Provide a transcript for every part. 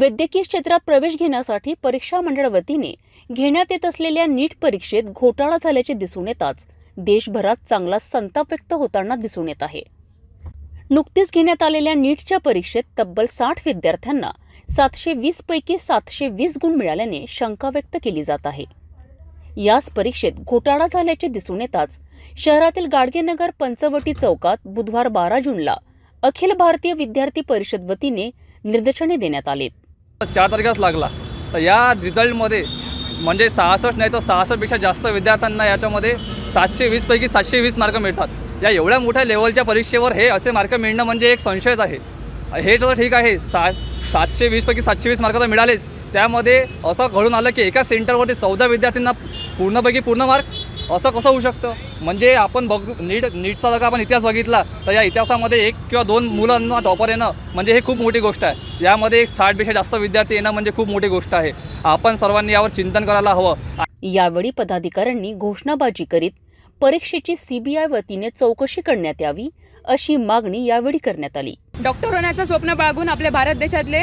वैद्यकीय क्षेत्रात प्रवेश घेण्यासाठी परीक्षा मंडळ वतीने घेण्यात येत असलेल्या नीट परीक्षेत घोटाळा झाल्याचे दिसून येताच देशभरात चांगला संताप व्यक्त होताना दिसून येत आहे. नुकतीच घेण्यात आलेल्या नीटच्या परीक्षेत तब्बल साठ विद्यार्थ्यांना सातशे वीस पैकी सातशे वीस गुण मिळाल्याने शंका व्यक्त केली जात आहे. याच परीक्षेत घोटाळा झाल्याचे दिसून येताच शहरातील गाडगेनगर पंचवटी चौकात बुधवार बारा जूनला अखिल भारतीय विद्यार्थी परिषद वतीने निदर्शने देण्यात आलेत. चार तारखेलाच लागला. तर या रिझल्टमध्ये म्हणजे सहासष्ट नाही तर सहासष्टपेक्षा जास्त विद्यार्थ्यांना याच्यामध्ये सातशे वीसपैकी सातशे वीस मार्क मिळतात. या एवढ्या मोठ्या लेवलच्या परीक्षेवर हे असे मार्क मिळणं म्हणजे एक संशयच आहे. हे तर ठीक आहे सा सातशे वीसपैकी सातशे वीस मार्क तर मिळालेच. त्यामध्ये असं घडून आलं की एका सेंटरवरती चौदा विद्यार्थ्यांना पूर्णपैकी पूर्ण मार्क असं कसं होऊ शकतं? म्हणजे आपण बघ नीट नीटचा जर का आपण इतिहास बघितला तर या इतिहासामध्ये एक किंवा दोन मुलांना टॉपर येणं म्हणजे हे खूप मोठी गोष्ट आहे. यामध्ये साठपेक्षा जास्त विद्यार्थी येणं म्हणजे खूप मोठी गोष्ट आहे. आपण सर्वांनी यावर चिंतन करायला हवं. यावेळी पदाधिकाऱ्यांनी घोषणाबाजी करीत परीक्षेची सीबीआय वतीने चौकशी करण्यात यावी अशी मागणी यावेळी करण्यात आली. डॉक्टर होण्याचं स्वप्न बाळगून आपल्या भारत देशातले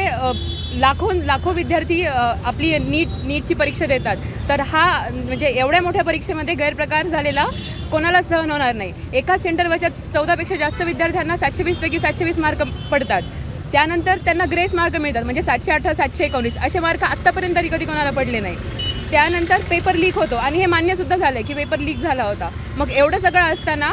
लाखो लाखो विद्यार्थी आपली नीट नीटची परीक्षा देतात. तर हा म्हणजे एवढ्या मोठ्या परीक्षेमध्ये गैरप्रकार झालेला कोणाला सहन होणार नाही. एकाच सेंटरवरच्या चौदापेक्षा जास्त विद्यार्थ्यांना सातशे वीसपैकी सातशे वीस मार्क पडतात. त्यानंतर त्यांना ग्रेस मार्क मिळतात. म्हणजे सातशे अठरा सातशे एकोणीस असे मार्क आत्तापर्यंत तरी कधी कोणाला पडले नाही. त्यानंतर पेपर लीक होतो. आणि हे मान्यसुद्धा झालं आहे की पेपर लीक झाला होता. मग एवढं सगळं असताना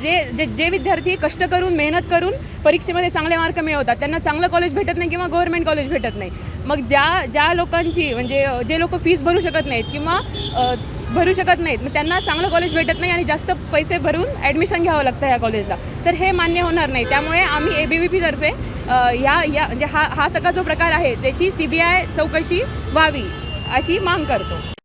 जे जे जे विद्यार्थी कष्ट करून मेहनत करून परीक्षेमध्ये चांगले मार्क मिळवतात त्यांना चांगलं कॉलेज भेटत नाही किंवा गव्हर्नमेंट कॉलेज भेटत नाही. मग ज्या ज्या लोकांची म्हणजे जे लोक फीस भरू शकत नाहीत किंवा भरू शकत नाहीत. मग त्यांना चांगलं कॉलेज भेटत नाही आणि जास्त पैसे भरून ॲडमिशन घ्यावं लागतं या कॉलेजला तर हे मान्य होणार नाही. त्यामुळे आम्ही ए बी व्ही पीतर्फे या या म्हणजे हा हा सगळा जो प्रकार आहे त्याची सी बी आय चौकशी व्हावी अशी मांग करतो.